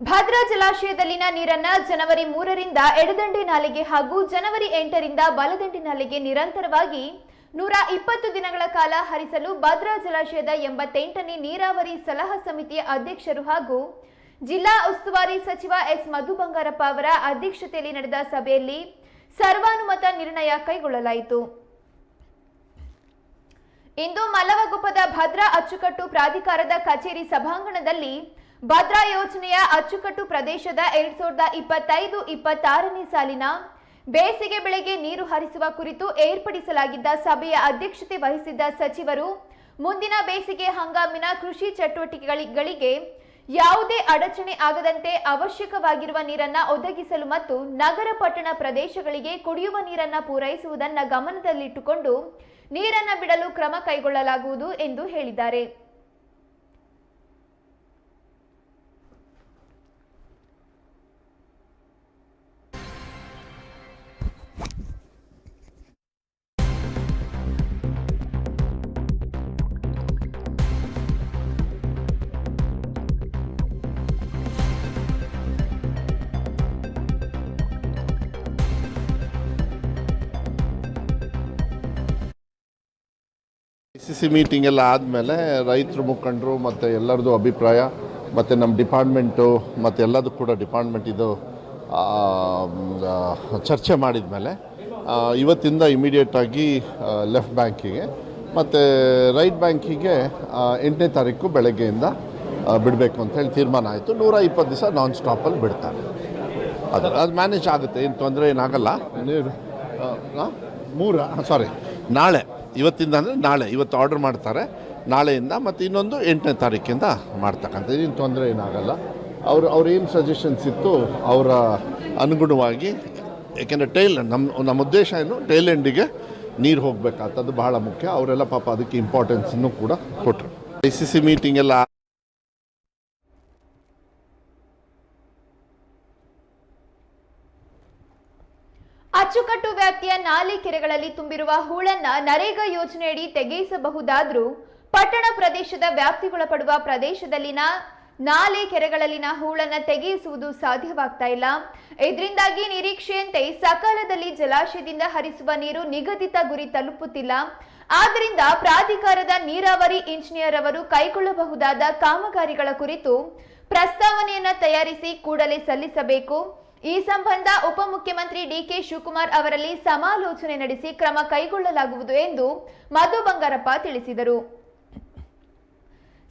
ಭದ್ರಾ ಜಲಾಶಯದಲ್ಲಿನ ನೀರನ್ನ ಜನವರಿ ಮೂರರಿಂದ ಎಡದಂಡೆ ನಾಲೆಗೆ ಹಾಗೂ ಜನವರಿ ಎಂಟರಿಂದ ಬಲದಂಡೆ ನಾಲೆಗೆ ನಿರಂತರವಾಗಿ ನೂರ ಇಪ್ಪತ್ತು ದಿನಗಳ ಕಾಲ ಹರಿಸಲು ಭದ್ರಾ ಜಲಾಶಯದ ಎಂಬತ್ತೆಂಟನೇ ನೀರಾವರಿ ಸಲಹಾ ಸಮಿತಿಯ ಅಧ್ಯಕ್ಷರು ಹಾಗೂ ಜಿಲ್ಲಾ ಉಸ್ತುವಾರಿ ಸಚಿವ ಎಸ್ ಮಧು ಬಂಗಾರಪ್ಪ ಅವರ ಅಧ್ಯಕ್ಷತೆಯಲ್ಲಿ ನಡೆದ ಸಭೆಯಲ್ಲಿ ಸರ್ವಾನುಮತ ನಿರ್ಣಯ ಕೈಗೊಳ್ಳಲಾಯಿತು. ಇಂದು ಮಲವಗುಪ್ಪದ ಭದ್ರಾ ಅಚ್ಚುಕಟ್ಟು ಪ್ರಾಧಿಕಾರದ ಕಚೇರಿ ಸಭಾಂಗಣದಲ್ಲಿ ಭದ್ರಾ ಯೋಜನೆಯ ಅಚ್ಚುಕಟ್ಟು ಪ್ರದೇಶದ ಎರಡ್ ಸಾವಿರದ ಇಪ್ಪತ್ತೈದು, ಇಪ್ಪತ್ತಾರನೇ ಸಾಲಿನ ಬೇಸಿಗೆ ಬೆಳೆಗೆ ನೀರು ಹರಿಸುವ ಕುರಿತು ಏರ್ಪಡಿಸಲಾಗಿದ್ದ ಸಭೆಯ ಅಧ್ಯಕ್ಷತೆ ವಹಿಸಿದ್ದ ಸಚಿವರು, ಮುಂದಿನ ಬೇಸಿಗೆ ಹಂಗಾಮಿನ ಕೃಷಿ ಚಟುವಟಿಕೆಗಳಿಗೆ ಯಾವುದೇ ಅಡಚಣೆ ಆಗದಂತೆ ಅವಶ್ಯಕವಾಗಿರುವ ನೀರನ್ನ ಒದಗಿಸಲು ಮತ್ತು ನಗರ ಪಟ್ಟಣ ಪ್ರದೇಶಗಳಿಗೆ ಕುಡಿಯುವ ನೀರನ್ನ ಪೂರೈಸುವುದನ್ನ ಗಮನದಲ್ಲಿಟ್ಟುಕೊಂಡು ನೀರನ್ನ ಬಿಡಲು ಕ್ರಮ ಕೈಗೊಳ್ಳಲಾಗುವುದು ಎಂದು ಹೇಳಿದ್ದಾರೆ. ಸಿ ಸಿ ಮೀಟಿಂಗ್ ಎಲ್ಲ ಆದಮೇಲೆ ರೈತರು ಮುಖಂಡರು ಮತ್ತು ಎಲ್ಲರದು ಅಭಿಪ್ರಾಯ ಮತ್ತು ನಮ್ಮ ಡಿಪಾರ್ಟ್ಮೆಂಟು ಮತ್ತು ಎಲ್ಲದಕ್ಕೂ ಕೂಡ ಡಿಪಾರ್ಟ್ಮೆಂಟ್ ಇದು ಚರ್ಚೆ ಮಾಡಿದ ಮೇಲೆ ಇವತ್ತಿಂದ ಇಮಿಡಿಯೇಟಾಗಿ ಲೆಫ್ಟ್ ಬ್ಯಾಂಕಿಗೆ ಮತ್ತು ರೈಟ್ ಬ್ಯಾಂಕಿಗೆ ಎಂಟನೇ ತಾರೀಕು ಬೆಳಗ್ಗೆಯಿಂದ ಬಿಡಬೇಕು ಅಂತ ಹೇಳಿ ತೀರ್ಮಾನ ಆಯಿತು. ನೂರ ಇಪ್ಪತ್ತು ದಿವಸ ನಾನ್ ಸ್ಟಾಪಲ್ಲಿ ಬಿಡ್ತಾರೆ. ಅದು ಅದು ಮ್ಯಾನೇಜ್ ಆಗುತ್ತೆ. ಏನು ತೊಂದರೆ ಏನಾಗಲ್ಲ ನೀರು? ಮೂರ ಸಾರಿ ನಾಳೆ. ಇವತ್ತಿಂದ ಅಂದರೆ ನಾಳೆ, ಇವತ್ತು ಆರ್ಡರ್ ಮಾಡ್ತಾರೆ. ನಾಳೆಯಿಂದ ಮತ್ತು ಇನ್ನೊಂದು ಎಂಟನೇ ತಾರೀಕಿಂದ ಮಾಡ್ತಕ್ಕಂಥ ಏನು ತೊಂದರೆ ಏನಾಗಲ್ಲ. ಅವರು ಅವ್ರೇನು ಸಜೆಷನ್ಸ್ ಇತ್ತು, ಅವರ ಅನುಗುಣವಾಗಿ, ಏಕೆಂದರೆ ಟೈಲ್ ನಮ್ಮ ನಮ್ಮ ಉದ್ದೇಶ ಏನು ಟೈಲ್ ಎಂಡಿಗೆ ನೀರು ಹೋಗಬೇಕಾಗ್ತದ್ದು ಬಹಳ ಮುಖ್ಯ. ಅವರೆಲ್ಲ ಪಾಪ ಅದಕ್ಕೆ ಇಂಪಾರ್ಟೆನ್ಸನ್ನು ಕೂಡ ಕೊಟ್ಟರು ಐ ಸಿ ಸಿ ಮೀಟಿಂಗ್ ಎಲ್ಲ ಅಚ್ಚುಕಟ್ಟು ವ್ಯಾಪ್ತಿಯ ನಾಲೆ ಕೆರೆಗಳಲ್ಲಿ ತುಂಬಿರುವ ಹೂಳನ್ನ ನರೇಗಾ ಯೋಜನೆಯಡಿ ತೆಗೆಯಿಸಬಹುದಾದ್ರೂ ಪಟ್ಟಣ ಪ್ರದೇಶದ ವ್ಯಾಪ್ತಿಗೊಳಪಡುವ ಪ್ರದೇಶದಲ್ಲಿನ ನಾಲೆ ಕೆರೆಗಳಲ್ಲಿನ ಹೂಳನ್ನ ತೆಗೆಯಿಸುವುದು ಸಾಧ್ಯವಾಗ್ತಾ ಇಲ್ಲ. ಇದರಿಂದಾಗಿ ನಿರೀಕ್ಷೆಯಂತೆ ಸಕಾಲದಲ್ಲಿ ಜಲಾಶಯದಿಂದ ಹರಿಸುವ ನೀರು ನಿಗದಿತ ಗುರಿ ತಲುಪುತ್ತಿಲ್ಲ. ಆದ್ದರಿಂದ ಪ್ರಾಧಿಕಾರದ ನೀರಾವರಿ ಇಂಜಿನಿಯರ್ ಅವರು ಕೈಗೊಳ್ಳಬಹುದಾದ ಕಾಮಗಾರಿಗಳ ಕುರಿತು ಪ್ರಸ್ತಾವನೆಯನ್ನ ತಯಾರಿಸಿ ಕೂಡಲೇ ಸಲ್ಲಿಸಬೇಕು. ಈ ಸಂಬಂಧ ಉಪಮುಖ್ಯಮಂತ್ರಿ ಡಿಕೆ ಶಿವಕುಮಾರ್ ಅವರಲ್ಲಿ ಸಮಾಲೋಚನೆ ನಡೆಸಿ ಕ್ರಮ ಕೈಗೊಳ್ಳಲಾಗುವುದು ಎಂದು ಮಧು ಬಂಗಾರಪ್ಪ ತಿಳಿಸಿದರು.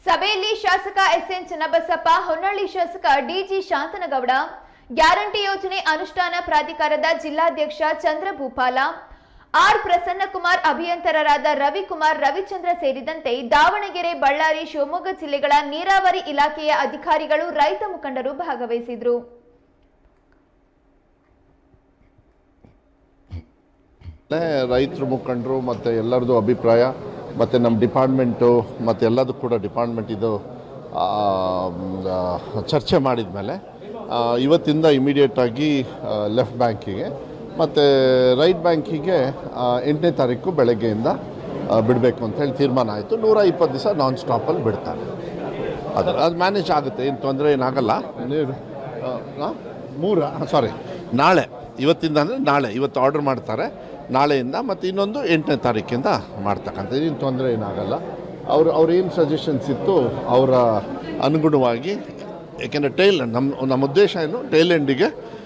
ಸಭೆಯಲ್ಲಿ ಶಾಸಕ ಎಸ್ಎನ್ ಚನ್ನಬಸಪ್ಪ ಹೊನ್ನಳ್ಳಿ ಶಾಸಕ ಡಿಜಿ ಶಾಂತನಗೌಡ, ಗ್ಯಾರಂಟಿ ಯೋಜನೆ ಅನುಷ್ಠಾನ ಪ್ರಾಧಿಕಾರದ ಜಿಲ್ಲಾಧ್ಯಕ್ಷ ಚಂದ್ರಭೂಪಾಲ, ಆರ್. ಪ್ರಸನ್ನಕುಮಾರ್ ಅಭಿಯಂತರರಾದ ರವಿಕುಮಾರ್ ರವಿಚಂದ್ರ ಸೇರಿದಂತೆ ದಾವಣಗೆರೆ, ಬಳ್ಳಾರಿ, ಶಿವಮೊಗ್ಗ ಜಿಲ್ಲೆಗಳ ನೀರಾವರಿ ಇಲಾಖೆಯ ಅಧಿಕಾರಿಗಳು ರೈತ ಮುಖಂಡರು ಭಾಗವಹಿಸಿದ್ರು. ರೈತರು ಮುಖಂಡರು ಮತ್ತು ಎಲ್ಲರದು ಅಭಿಪ್ರಾಯ ಮತ್ತು ನಮ್ಮ ಡಿಪಾರ್ಟ್ಮೆಂಟು ಮತ್ತು ಎಲ್ಲದೂ ಕೂಡ ಡಿಪಾರ್ಟ್ಮೆಂಟ್ ಇದು ಚರ್ಚೆ ಮಾಡಿದ ಮೇಲೆ ಇವತ್ತಿಂದ ಇಮಿಡಿಯೇಟಾಗಿ ಲೆಫ್ಟ್ ಬ್ಯಾಂಕಿಗೆ ಮತ್ತು ರೈಟ್ ಬ್ಯಾಂಕಿಗೆ ಎಂಟನೇ ತಾರೀಕು ಬೆಳಗ್ಗೆಯಿಂದ ಬಿಡಬೇಕು ಅಂತ ಹೇಳಿ ತೀರ್ಮಾನ ಆಯಿತು. ನೂರ ಇಪ್ಪತ್ತು ದಿವಸ ನಾನ್ ಸ್ಟಾಪಲ್ಲಿ ಬಿಡ್ತಾರೆ. ಅದು ಅದು ಮ್ಯಾನೇಜ್ ಆಗುತ್ತೆ ಏನು ತೊಂದರೆ ಏನಾಗಲ್ಲ? ಮೂರ ಸಾರಿ ನಾಳೆ ಇವತ್ತಿಂದ ಅಂದರೆ ನಾಳೆ ಇವತ್ತು ಆರ್ಡರ್ ಮಾಡ್ತಾರೆ. ನಾಳೆಯಿಂದ ಮತ್ತು ಇನ್ನೊಂದು ಎಂಟನೇ ತಾರೀಕಿಂದ ಮಾಡ್ತಕ್ಕಂಥದ್ದು ಏನು ತೊಂದರೆ ಏನಾಗಲ್ಲ. ಅವರು ಅವ್ರೇನು ಸಜೆಷನ್ಸ್ ಇತ್ತು ಅವರ ಅನುಗುಣವಾಗಿ, ಏಕೆಂದರೆ ಟೈಲ್ ನಮ್ಮ ನಮ್ಮ ಉದ್ದೇಶ ಏನು? ಟೈಲ್ ಎಂಡಿಗೆ